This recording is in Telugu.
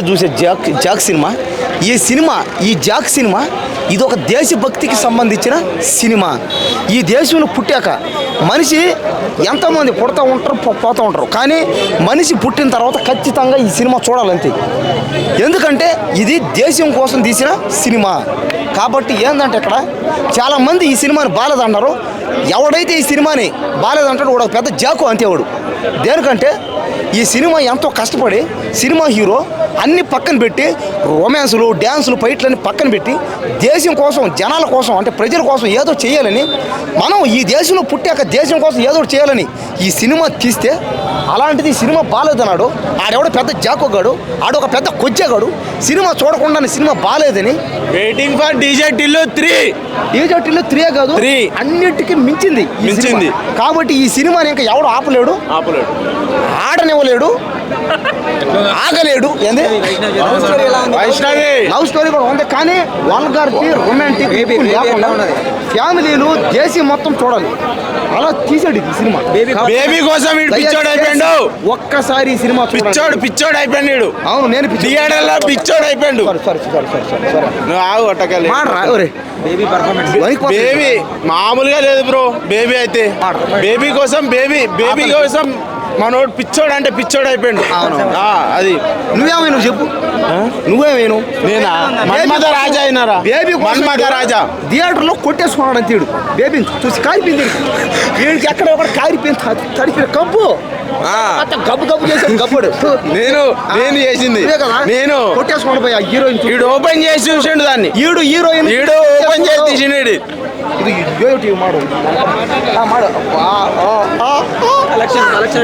ఇప్పుడే చూసే జాక్ జాక్ సినిమా. ఈ సినిమా ఈ జాక్ సినిమా ఇది ఒక దేశభక్తికి సంబంధించిన సినిమా. ఈ దేశంలో పుట్టాక మనిషి ఎంతమంది పుడతా ఉంటారు పోతూ ఉంటారు. కానీ మనిషి పుట్టిన తర్వాత ఖచ్చితంగా ఈ సినిమా చూడాలంతే. ఎందుకంటే ఇది దేశం కోసం తీసిన సినిమా. కాబట్టి ఏంటంటే ఇక్కడ చాలామంది ఈ సినిమాని బాలేదన్నారు. ఎవడైతే ఈ సినిమాని బాలేదంటాడు వాడు ఒక పెద్ద జాకు అంతేవాడు దేనికంటే ఈ సినిమా ఎంతో కష్టపడి సినిమా హీరో అన్ని పక్కన పెట్టి రొమాన్సులు డ్యాన్సులు ఫైట్లని పక్కన పెట్టి దేశం కోసం జనాల కోసం అంటే ప్రజల కోసం ఏదో చేయాలని మనం ఈ దేశంలో పుట్టాక దేశం కోసం ఏదో చేయాలని ఈ సినిమా తీస్తే అలాంటిది సినిమా బాగాలేదన్నాడు ఆడెవడో పెద్ద జాకోగాడు ఆడొక పెద్ద కొచ్చేగాడు సినిమా చూడకుండానే సినిమా బాగాలేదని waiting for DJ Tillu three డీజోటీలో three కాదు Three. అన్నిటికీ మించింది మించింది. కాబట్టి ఈ సినిమాని ఇంకా ఎవడు ఆపలేడు? ఆపలేడు. ఆడనివ్వలేడు. ఆగలేడు ఏంది? లవ్ స్టోరీ కూడా ఉంది కానీ వాల్గారిటీ రొమాంటిక్ ఫ్యామిలీలు దేశం మొత్తం చూడాలి. అలా తీసాడు ఈ సినిమా. బేబీ కోసం పిచ్చోడు అయిపోయాడు. ఒక్కసారి ఈ సినిమా. పిచ్చోడు పిచ్చోడు అయిపోయాడు అవును నేను థియేటర్లో పిచ్చోడు అయిపోయాడు. నువ్వు ఆగు అట్టకలే పర్ఫార్మెన్స్. బేబీ మామూలుగా లేదు బ్రో. బేబీ అయితే. బేబీ కోసం బేబీ బేబీ కోసం మనోడు పిచ్చోడు అంటే పిచ్చోడు అయిపోయాడు. అవును. ఆ, అది. నువ్వేమైనా నువ్వు చెప్పు. నువ్వేమైనా నేనా? మన్మథ రాజా అయినారా? బేబీ మన్మథ రాజా? థియేటర్లో కొట్టేసుకున్నాడు అంతేడు బేబీని చూసి కారిపోయింది వీడికి ఎక్కడ ఒకటి కారిపోయింది. తడిపిన. అంత గబ్బు గబ్బు చేసాడు గబ్బుడు నేను నేను చేసింది. నేను. కొట్టేసుకున్నాడు పోయి హీరోయిన్ వీడు ఓపెన్ చేసి చూసిండు దాన్ని. ఈడు హీరోయిన్ వీడు ఓపెన్ చేసి తీసినాడు ఇది మాడు. ఆ, మాడు. কালেকশন